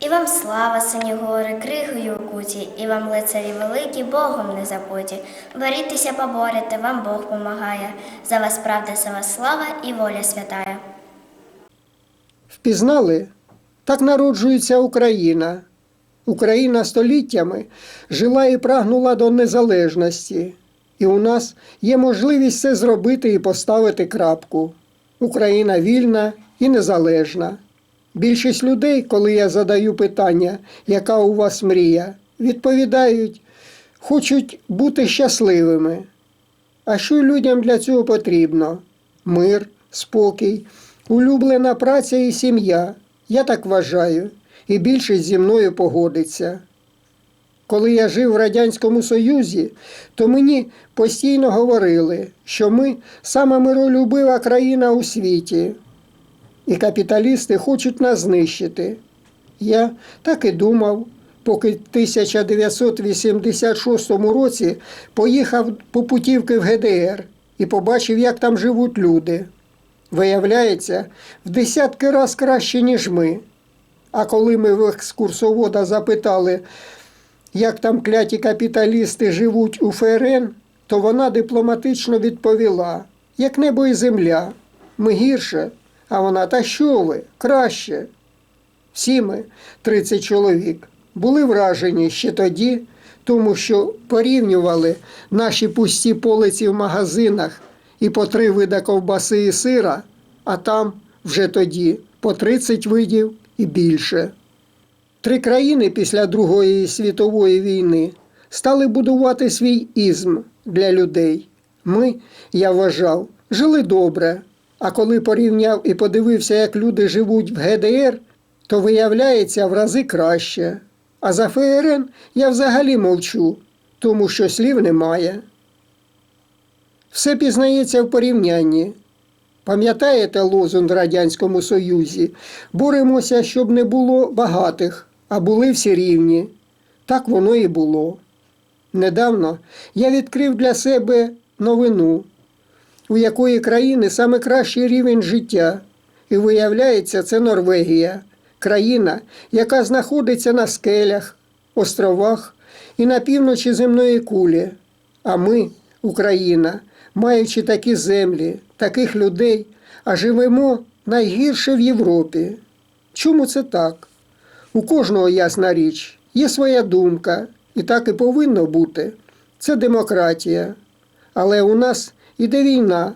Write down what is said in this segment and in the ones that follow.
І вам слава, сині гори, кригою окуті, і вам лицарі великі, Богом не забуті. Борітеся, поборете, вам Бог помагає. За вас правда, за вас слава і воля святая. Впізнали? Так народжується Україна. Україна століттями жила і прагнула до незалежності. І у нас є можливість це зробити і поставити крапку. Україна вільна і незалежна. Більшість людей, коли я задаю питання, яка у вас мрія, відповідають, хочуть бути щасливими. А що людям для цього потрібно? Мир, спокій, улюблена праця і сім'я. Я так вважаю, і більшість зі мною погодиться. Коли я жив в Радянському Союзі, то мені постійно говорили, що ми сама миролюбива країна у світі, і капіталісти хочуть нас знищити. Я так і думав, поки в 1986 році поїхав по путівки в ГДР і побачив, як там живуть люди. Виявляється, в десятки раз краще, ніж ми. А коли ми в екскурсовода запитали, як там кляті капіталісти живуть у ФРН, то вона дипломатично відповіла: як небо і земля, ми гірше, а вона, та що ви, краще. Всі ми, 30 чоловік, були вражені ще тоді, тому що порівнювали наші пусті полиці в магазинах і по три вида ковбаси і сира, а там вже тоді по 30 видів і більше. Три країни після Другої світової війни стали будувати свій ізм для людей. Ми, я вважав, жили добре. А коли порівняв і подивився, як люди живуть в ГДР, то виявляється в рази краще. А за ФРН я взагалі мовчу, тому що слів немає. Все пізнається в порівнянні. Пам'ятаєте лозунг Радянському Союзі? Боремося, щоб не було багатих, а були всі рівні. Так воно і було. Недавно я відкрив для себе новину, у якої країни саме кращий рівень життя. І виявляється, це Норвегія, країна, яка знаходиться на скелях, островах і на півночі земної кулі. А ми, Україна, маючи такі землі, таких людей, а живемо найгірше в Європі. Чому це так? У кожного ясна річ, є своя думка, і так і повинно бути. Це демократія. Але у нас іде війна,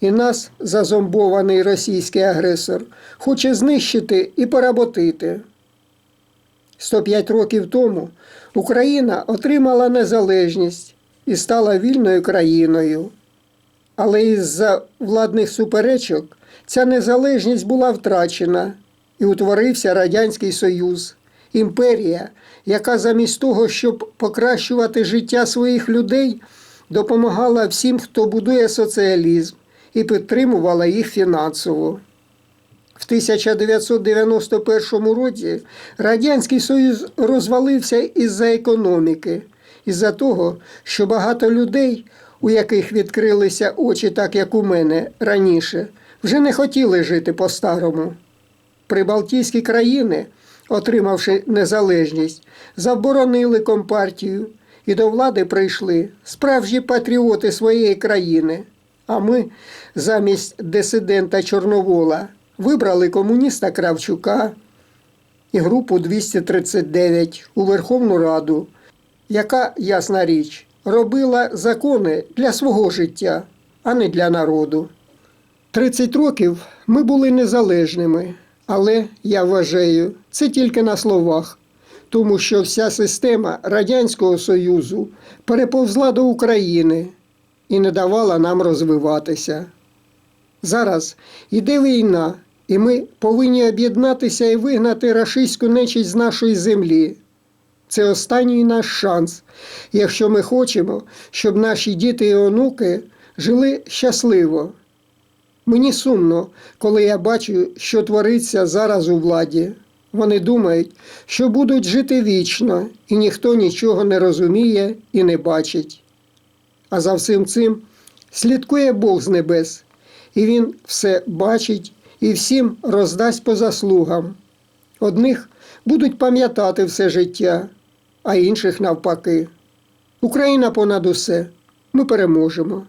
і нас зазомбований російський агресор хоче знищити і поработити. 105 років тому Україна отримала незалежність і стала вільною країною. Але із-за владних суперечок ця незалежність була втрачена і утворився Радянський Союз, імперія, яка замість того, щоб покращувати життя своїх людей, допомагала всім, хто будує соціалізм, і підтримувала їх фінансово. В 1991 році Радянський Союз розвалився із-за економіки, із-за того, що багато людей, у яких відкрилися очі, так як у мене раніше, вже не хотіли жити по-старому. Прибалтійські країни, отримавши незалежність, заборонили компартію, і до влади прийшли справжні патріоти своєї країни. А ми замість дисидента Чорновола вибрали комуніста Кравчука і групу 239 у Верховну Раду, яка, ясна річ, робила закони для свого життя, а не для народу. 30 років ми були незалежними, але я вважаю, це тільки на словах, тому що вся система Радянського Союзу переповзла до України і не давала нам розвиватися. Зараз іде війна, і ми повинні об'єднатися і вигнати рашистську нечість з нашої землі. Це останній наш шанс, якщо ми хочемо, щоб наші діти і онуки жили щасливо. Мені сумно, коли я бачу, що твориться зараз у владі. Вони думають, що будуть жити вічно, і ніхто нічого не розуміє і не бачить. А за всім цим слідкує Бог з небес, і Він все бачить і всім роздасть по заслугам. Одних будуть пам'ятати все життя, а інших навпаки. Україна понад усе. Ми переможемо.